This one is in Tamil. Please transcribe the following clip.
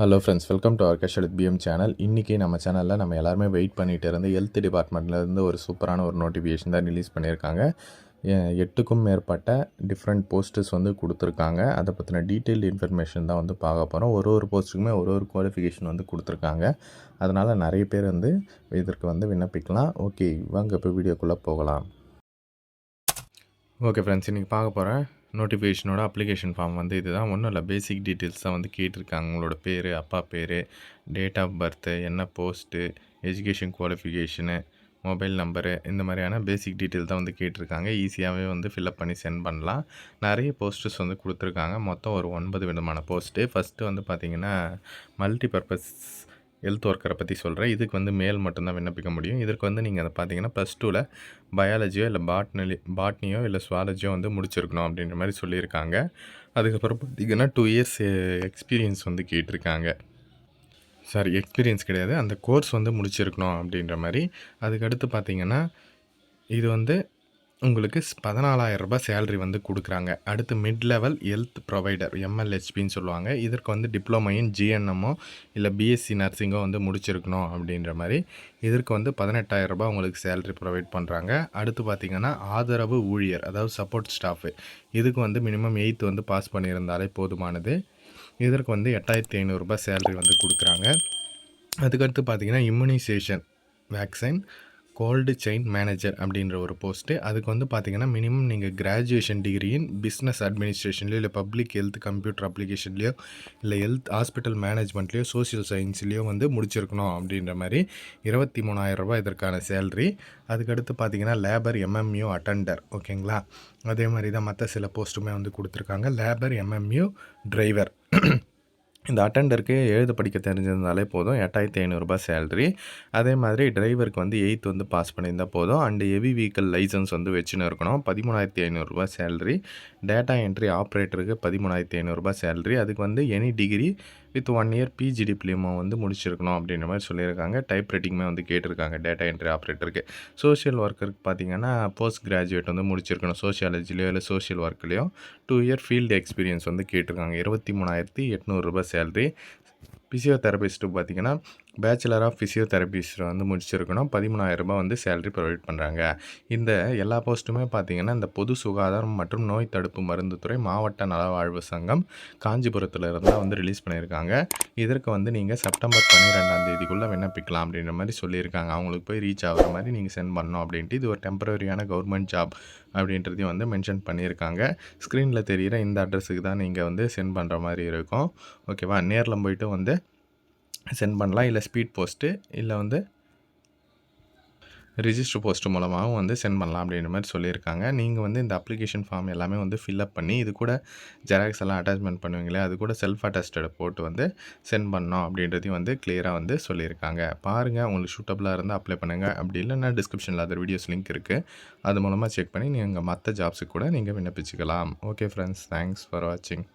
Hello friends welcome to Arkesh at PM channel இன்றைக்கி நம்ம சேனலில் நம்ம எல்லாருமே வெயிட் பண்ணிகிட்டு இருந்து ஹெல்த் டிபார்ட்மெண்ட்லேருந்து ஒரு சூப்பரான ஒரு நோட்டிஃபிகேஷன் தான் ரிலீஸ் பண்ணியிருக்காங்க. எட்டுக்கும் மேற்பட்ட டிஃப்ரெண்ட் போஸ்டர்ஸ் வந்து கொடுத்துருக்காங்க. அதை பற்றின டீட்டெயில் இன்ஃபர்மேஷன் தான் வந்து பார்க்க போகிறோம் ஒரு ஒரு போஸ்ட்டுக்குமே ஒரு ஒரு குவாலிஃபிகேஷன் வந்து கொடுத்துருக்காங்க. அதனால் நிறைய பேர் வந்து இதற்கு வந்து விண்ணப்பிக்கலாம். ஓகே வாங்க இப்போ வீடியோக்குள்ளே போகலாம். ஓகே ஃப்ரெண்ட்ஸ் இன்றைக்கி பார்க்க போகிறேன் நோட்டிஃபிகேஷனோட அப்ளிகேஷன் ஃபார்ம் வந்து இதுதான். ஒன்றும் இல்லை பேசிக் டீட்டெயில்ஸ் தான் வந்து கேட்டிருக்காங்க. உங்களோட பேர் அப்பா பேர் டேட் ஆஃப் பர்த்து என்ன post education qualification mobile number இந்த மாதிரியான பேசிக் டீட்டெயில் தான் வந்து கேட்டிருக்காங்க. ஈஸியாகவே வந்து ஃபில்அப் பண்ணி சென்ட் பண்ணலாம். நிறைய போஸ்டர்ஸ் வந்து கொடுத்துருக்காங்க. மொத்தம் ஒரு ஒன்பது விதமான போஸ்ட்டு ஃபஸ்ட்டு வந்து பார்த்திங்கன்னா மல்டி பர்பஸ் ஹெல்த் ஒர்க்கரை பற்றி சொல்கிறேன் இதுக்கு வந்து மேல் மட்டும்தான் விண்ணப்பிக்க முடியும். இதற்கு வந்து நீங்கள் அதை பார்த்தீங்கன்னா ப்ளஸ் டூவில் பயாலஜியோ இல்லை பாட்னலி பாட்னியோ இல்லை சுவாலஜியோ வந்து முடிச்சிருக்கணும் அப்படின்ற மாதிரி சொல்லியிருக்காங்க. அதுக்கப்புறம் பார்த்தீங்கன்னா டூ இயர்ஸ் எக்ஸ்பீரியன்ஸ் வந்து கேட்டிருக்காங்க. சாரி எக்ஸ்பீரியன்ஸ் கிடையாது. அந்த கோர்ஸ் வந்து முடிச்சிருக்கணும் அப்படின்ற மாதிரி. அதுக்கடுத்து பார்த்தீங்கன்னா இது வந்து உங்களுக்கு பதினாலாயிரம் ரூபாய் சேலரி வந்து கொடுக்குறாங்க. அடுத்து மிட் லெவல் ஹெல்த் ப்ரொவைடர் எம்எல்ஹெச்பின்னு சொல்லுவாங்க. இதற்கு வந்து டிப்ளமோ இன் ஜிஎன்எம்மோ இல்லை பிஎஸ்சி நர்சிங்கோ வந்து முடிச்சிருக்கணும் அப்படின்ற மாதிரி இதற்கு வந்து பதினெட்டாயிரம் ரூபாய் உங்களுக்கு சேலரி ப்ரொவைட் பண்ணுறாங்க அடுத்து பார்த்திங்கன்னா ஆதரவு ஊழியர் அதாவது சப்போர்ட் ஸ்டாஃபு இதுக்கு வந்து மினிமம் எயித்து வந்து பாஸ் பண்ணியிருந்தாலே போதுமானது. இதற்கு வந்து எட்டாயிரத்தி ஐநூறுரூபா சேலரி வந்து கொடுக்குறாங்க. அதுக்கடுத்து பார்த்தீங்கன்னா immunisation vaccine cold chain manager அப்படின்ற ஒரு போஸ்ட்டு அதுக்கு வந்து பார்த்தீங்கன்னா மினிமம் நீங்கள் கிராஜுவேஷன் டிகிரியின் பிஸ்னஸ் அட்மினிஸ்ட்ரேஷன்லையோ இல்லை பப்ளிக் ஹெல்த் கம்ப்யூட்டர் அப்ளிகேஷன்லையோ இல்லை ஹெல்த் ஹாஸ்பிட்டல் மேனேஜ்மெண்ட்லேயோ சோசியல் சயின்ஸ்லேயோ வந்து முடிச்சிருக்கணும் அப்படின்ற மாதிரி இருபத்தி மூணாயிரம் ரூபாய் இதற்கான சேலரி அதுக்கடுத்து பார்த்தீங்கன்னா லேபர் எம்எம்யூ அட்டண்டர் ஓகேங்களா அதே மாதிரி தான் மற்ற சில போஸ்ட்டுமே வந்து கொடுத்துருக்காங்க. லேபர் எம்எம்யூ டிரைவர் இந்த அட்டண்டருக்கு எழுத படிக்க தெரிஞ்சிருந்தாலே போதும். எட்டாயிரத்தி ஐநூறுரூபா சேலரி அதே மாதிரி டிரைவருக்கு வந்து எயித் வந்து பாஸ் பண்ணியிருந்தால் போதும். அண்டு ஹெவி வெஹிக்கல் லைசன்ஸ் வந்து வச்சுன்னு இருக்கணும். பதிமூணாயிரத்தி ஐநூறுரூபா சேலரி டேட்டா என்ட்ரி ஆப்ரேட்டருக்கு பதிமூணாயிரத்தி ஐநூறுரூபா சேலரி அதுக்கு வந்து any degree with one year PG diploma வந்து முடிச்சிருக்கணும் அப்படின்ற மாதிரி சொல்லியிருக்காங்க. டைப் ரைட்டிங்குமே வந்து கேட்டிருக்காங்க டேட்டா என்ட்ரி ஆப்ரேட்டருக்கு சோஷியல் ஒர்க்கருக்கு பார்த்தீங்கன்னா போஸ்ட் கிராஜுவேட் வந்து முடிச்சிருக்கணும் சோஷியாலஜிலையோ இல்லை சோஷியல் ஒர்க்லேயோ டூ இயர் ஃபீல்டு எக்ஸ்பீரியன்ஸ் வந்து கேட்டிருக்காங்க. இருபத்தி மூணாயிரத்தி எட்நூறுரூபா சேலரி ஃபிசியோதெரபிஸ்ட்டு பார்த்தீங்கன்னா பேச்சுலர் ஆஃப் ஃபிசியோதெரபிஸ்ட் வந்து முடிச்சிருக்கணும். பதிமூணாயிரம் ரூபாய் வந்து சேலரி ப்ரொவைட் பண்ணுறாங்க இந்த எல்லா போஸ்ட்டுமே பார்த்தீங்கன்னா இந்த பொது சுகாதாரம் மற்றும் நோய் தடுப்பு மருந்துத்துறை மாவட்ட நலவாழ்வு சங்கம் காஞ்சிபுரத்தில் இருந்தால் வந்து ரிலீஸ் பண்ணியிருக்காங்க. இதற்கு வந்து நீங்கள் செப்டம்பர் பன்னிரெண்டாம் தேதிக்குள்ளே விண்ணப்பிக்கலாம் அப்படின்ற மாதிரி சொல்லியிருக்காங்க. அவங்களுக்கு போய் ரீச் ஆகிற மாதிரி நீங்கள் சென்ட் பண்ணணும் அப்படின்ட்டு இது ஒரு டெம்பரரியான கவர்மெண்ட் ஜாப் அப்படின்றதையும் வந்து மென்ஷன் பண்ணியிருக்காங்க. ஸ்க்ரீனில் தெரிகிற இந்த அட்ரஸுக்கு தான் நீங்கள் வந்து சென்ட் பண்ணுற மாதிரி இருக்கும். ஓகேவா நேரில் போயிட்டு வந்து சென்ட் பண்ணலாம். இல்லை ஸ்பீட் போஸ்ட்டு இல்லை வந்து ரிஜிஸ்டர் போஸ்ட் மூலமாகவும் வந்து சென்ட் பண்ணலாம் அப்படின்ற மாதிரி சொல்லியிருக்காங்க. நீங்கள் வந்து இந்த அப்ளிகேஷன் ஃபார்ம் எல்லாமே வந்து ஃபில்அப் பண்ணி இது கூட ஜெராக்ஸ் எல்லாம் அட்டாச்மெண்ட் பண்ணுவீங்களே அது கூட செல்ஃப் அட்டாஸ்டடை போட்டு வந்து சென்ட் பண்ணோம் அப்படின்றதையும் வந்து கிளியராக வந்து சொல்லியிருக்காங்க. பாருங்கள் உங்களுக்கு சூட்டபுளாக இருந்தால் அப்ளை பண்ணுங்கள் அப்படி இல்லைன்னா டிஸ்கிரிப்ஷனில் அதர் வீடியோஸ் லிங்க் இருக்குது அது மூலமாக செக் பண்ணி நீங்கள் மற்ற ஜாப்ஸுக்கு கூட நீங்கள் விண்ணப்பிச்சுக்கலாம். ஓகே ஃப்ரெண்ட்ஸ் தேங்க்ஸ் ஃபார் வாட்சிங்